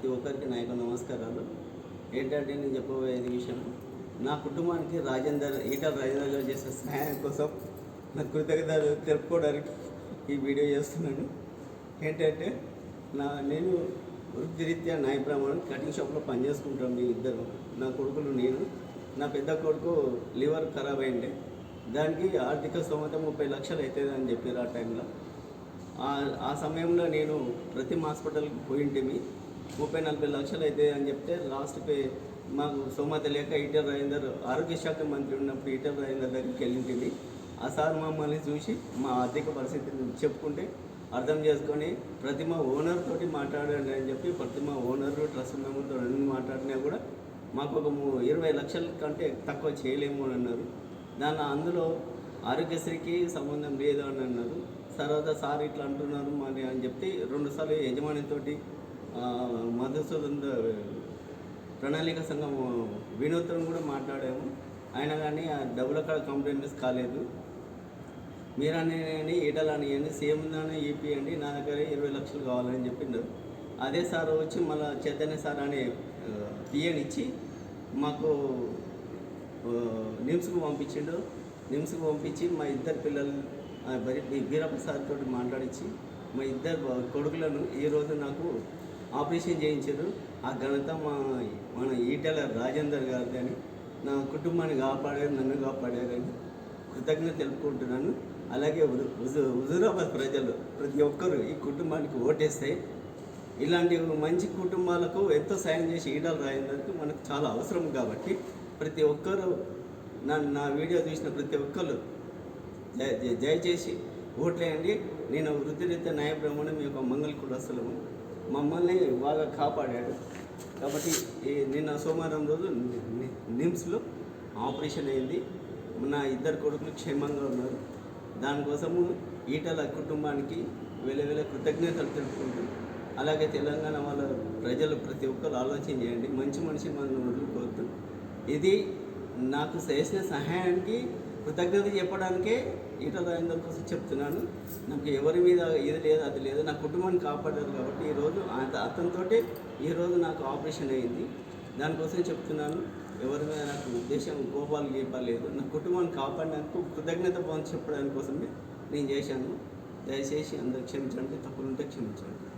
ప్రతి ఒక్కరికి నా యొక్క నమస్కారాలు. ఏంటంటే నేను చెప్పబోయేది విషయం నా కుటుంబానికి రాజేందర్ ఈటల రాజేందర్ గారు చేసే సహాయం కోసం నా కృతజ్ఞతలు తెలుపుకోవడానికి ఈ వీడియో చేస్తున్నాను. ఏంటంటే నా నేను వృత్తిరీత్యా న్యాయ ప్రమాణం కటింగ్ షాప్లో పనిచేసుకుంటాం మీ ఇద్దరు నా కొడుకులు నేను. నా పెద్ద కొడుకు లివర్ ఖరాబ్ అయిండే దానికి ఆర్థిక స్తోమత ముప్పై లక్షలు అవుతుంది అని చెప్పారు ఆ టైంలో. ఆ- ఆ సమయంలో నేను ప్రతి హాస్పిటల్కి పోయింటిమి. ముప్పై నలభై లక్షలు అయితే అని చెప్తే లాస్ట్కి మాకు సోమత లేక ఈటర్ రాజేందర్ ఆరోగ్య శాఖ మంత్రి ఉన్నప్పుడు ఈటర్ రాజేందర్ దగ్గరికి వెళ్ళింటిమి. ఆ సార్ మమ్మల్ని చూసి మా ఆర్థిక పరిస్థితిని చెప్పుకుంటే అర్థం చేసుకొని ప్రతిమ ఓనర్ తోటి మాట్లాడండి అని చెప్పి ప్రతిమ ఓనర్ ట్రస్ట్ మెంబర్తో రెండు మాట్లాడినా కూడా మాకు ఒక ఇరవై లక్షల కంటే తక్కువ చేయలేము అని అన్నారు. దాని అందులో ఆరోగ్యశ్రీకి సంబంధం లేదు అని అన్నారు. తర్వాత సార్ ఇట్లా అంటున్నారు మరి అని చెప్పి రెండుసార్లు యజమానితోటి మధుసూదన్ ప్రణాళిక సంఘం వినోద్తో కూడా మాట్లాడాము. అయినా కానీ ఆ డబ్బుల కాడ కంప్లైంట్స్ కాలేదు. మీరని ఈటలని అని సీఎం దాన్ని ఈపీయండి నా దగ్గర ఇరవై లక్షలు కావాలని చెప్పిండు అదే సార్ వచ్చి మళ్ళీ చైతన్య సార్ అనే పిఎని ఇచ్చి మాకు నిమ్స్కు పంపించిండు. నిమ్స్కు పంపించి మా ఇద్దరు పిల్లలు బరి వీరప్ప సార్ తోటి మాట్లాడించి మా ఇద్దరు కొడుకులను ఈరోజు నాకు ఆపరేషన్ చేయించారు. ఆ ఘనత మా మన ఈటల రాజేందర్ గారు కానీ నా కుటుంబాన్ని కాపాడారు నన్ను కాపాడారని కృతజ్ఞత తెలుపుకుంటున్నాను. అలాగే హుజూరాబాద్ ప్రజలు ప్రతి ఒక్కరు ఈ కుటుంబానికి ఓటేస్తే ఇలాంటి మంచి కుటుంబాలకు ఎంతో సాయం చేసి ఈటల రాజేందర్కి మనకు చాలా అవసరం కాబట్టి ప్రతి ఒక్కరు నా నా వీడియో చూసిన ప్రతి ఒక్కరు దయచేసి ఓట్లేయండి. నేను వృత్తిరీత్యా న్యాయ బ్రహ్మణం మీ యొక్క మంగళ కులస్తులము. మమ్మల్ని బాగా కాపాడాడు. కాబట్టి ఈ నిన్న సోమవారం రోజు ని- నిమ్స్లో ఆపరేషన్ అయింది. నా ఇద్దరు కొడుకులు క్షేమంగా ఉన్నారు. దానికోసము ఈటల కుటుంబానికి వేల వేల కృతజ్ఞతలు తెలుపుకుంటూ అలాగే తెలంగాణ వాళ్ళ ప్రజలు ప్రతి ఒక్కరు ఆలోచన చేయండి. మంచి మనిషి మనం వదులుకోవద్దు. ఇది నాకు చేసిన సహాయానికి కృతజ్ఞత చెప్పడానికే ఈటల రాజేందర్ కోసం చెప్తున్నాను. నాకు ఎవరి మీద ఇది లేదు అది లేదు. నా కుటుంబాన్ని కాపాడారు కాబట్టి ఈరోజు అతనితో ఈరోజు నాకు ఆపరేషన్ అయింది. దానికోసం చెప్తున్నాను. ఎవరి మీద నాకు ఉద్దేశం కోపాలు చెప్పలేదు నా కుటుంబాన్ని కాపాడడానికి కృతజ్ఞత భావం చెప్పడానికి కోసమే నేను చేశాను. దయచేసి అందరు క్షమించండి తప్పులుంటే క్షమించండి.